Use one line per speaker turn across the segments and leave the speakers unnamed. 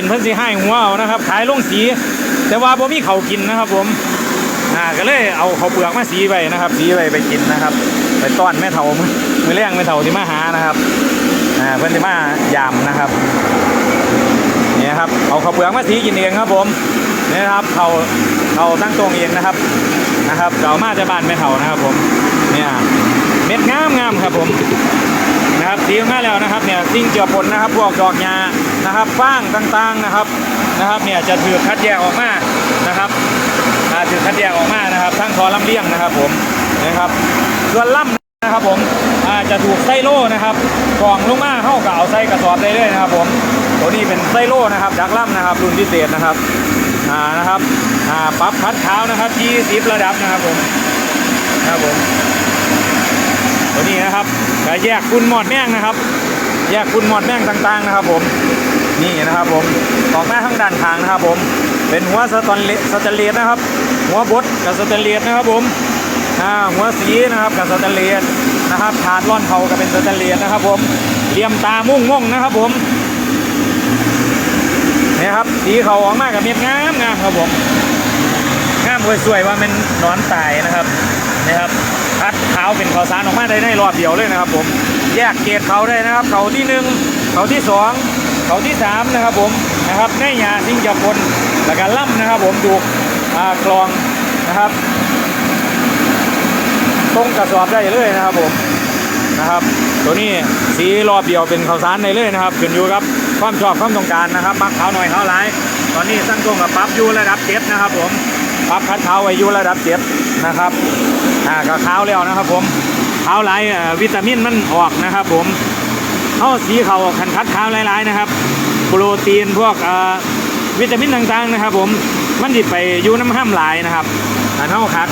กินเพิ่นสิให้หัวเอานะครับ ขายลงสี แต่ว่าบ่มีเขากินนะครับ ผมอ่าก็เลยเอาเขาเปลือกมาสีไว้นะครับ สีไว้ไปกินนะครับ ไปต้อนแม่เฒ่ามื้อมื้อแรงแม่เฒ่าที่มาหานะครับอ่าเพิ่นสิมายามนะครับเนี่ยครับเอาเขาเปลือกมาสีกินเองครับผมเนี่ยครับเขาเขาตั้งตรงเองนะครับนะครับเก่ามาจากบ้านแม่เฒ่านะครับผมเนี่ยเม็ดงามงามครับผมนะครับสีมาแล้วนะครับเนี่ยสิ่งเจือปนนะครับ พวกดอกยา นะครับฟางต่างๆนะครับนะครับเนี่ยจะถือคัดแยกออกมานะครับถือคัดแยกออกมานะครับ ทั้งคอลำเลียงนะครับผมนะครับส่วนล่ำนะครับผมจะถูกไส้โล่นะครับกล่องลงมาเข้ากับเอาไส้กระสอบได้เลยนะครับ ผมตัวนี้เป็นไส้โล่นะครับดักล่ำนะครับ รุ่นพิเศษนะครับอ่านะครับอ่าปรับคัดเท้านะครับ20ระดับนะครับผมนะครับผมตัวนี้นะครับจะแยกคุณหมอดแม่งนะครับ แยกคุณหมอดแม่งต่างๆนะครับ ผมนี่นะครับผมออกหน้าข้างด้านข้างนะครับ ผม เป็นหัวสแตนเลสแตนเลสนะครับ หัวบดกับสแตนเลสนะครับ ผมหัวสีนะครับกับสแตนเลสนะครับถาดร่อนเขาก็เป็นสแตนเลสนะครับ ผมเหลี่ยมตามุ่งม่งนะครับ ผมเนี่ยครับสีเขาออกมากับเม็ดงามงามครับผมงามสวยๆว่ามันนอนตายนะครับนะครับคัดเขาเป็นข้าวสารออกมาได้ในรอบเดียวเลยนะครับ ผม แยกเกรดเขาได้นะครับ เขาที่หนึ่งเขาที่สองเขาที่สามนะครับผมนะครับในยาสิงจะปนและการล่ำนะครับผมดูกลองนะครับตรงกระสอบได้เลยนะครับผมนะครับ ตัวนี้สีรอบเดียวเป็นข้าวสารได้เลยนะครับขึ้นอยู่กับความชอบความต้องการนะครับมักขาวหน่อยขาวหลาย ตอนนี้สั้นตรงกับปรับอยู่ระดับเจ็ดนะครับผมปรับคัดเท้าไว้อยู่ระดับเจ็ดนะครับอ่าก็ขาแล้วนะครับผม ขาวหลายวิตามินมันออกนะครับ ผมเอาสีเขาคันคัดขาวหลายๆนะครับ โปรตีนพวกวิตามินต่างๆนะครับ ผมมันดิไปยูน้ำห้ามหลายนะครับอันเท่าคัด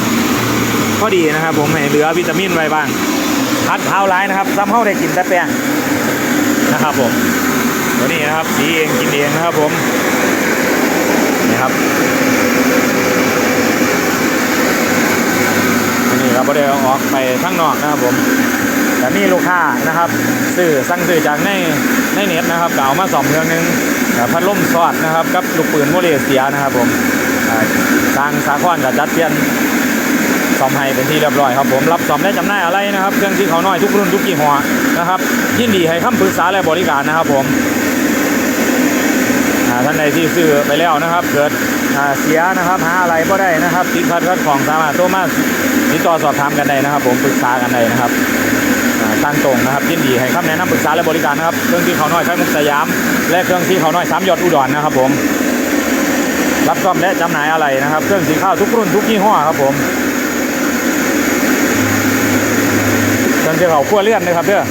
พอดีนะครับ ผมให้เหลือวิตามินไว้บ้างคัดขาวหลายนะครับซ้ำเข้าได้กินแต่แป้งนะครับ ผมตัวนี้นะครับสีเองกินเองนะครับ ผมนี่ครับ อันนี้เราไม่ได้เอออกไปข้างนอกนะครับผมแต่มีลูกค้านะครับ ซื้อสั่งซื้อจากในในเน็ตนะครับก็เอามาสองเครื่องหนึงเอ่อพัดลมสอดนะครับกับลูกปืนโมเลเซียนะครับผมทางสาครกับจัดเปลี่ยนซ่อมให้เป็นที่เรียบร้อยครับผมรับซ่อมได้จำหน่ายอะไรนะครับ เครื่องที่เขาน้อยทุกรุ่นทุกยี่ห้อนะครับยินดีให้คำปรึกษาและบริการนะครับผม ท่านใดที่ซื้อไปแล้วนะครับ เกิดเสียนะครับหาอะไรก็ได้นะครับติดขัดขัดของสามารถโทรมาติดต่อสอบถามกันได้นะครับ ผมปรึกษากันได้นะครับตั้งตรงนะครับยินดีให้คำแนะนำปรึกษาและบริการนะครับเครื่องที่เขาน้อยไฟมุกสยาม และเครื่องที่เขาน้อยสามยอดอุดรนะครับ ผมรับซ่อมและจำหน่ายอะไรนะครับ เครื่องสีข้าวทุกรุ่นทุกยี่ห้อครับผมเครื่องที่เขาขั้วเลื่อนนะครับเด้อ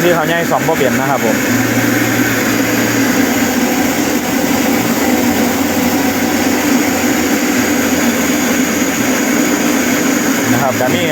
างที่เขาใหญ่สองบ่เปลี่ยนนะครับผมนะครับแต่นี่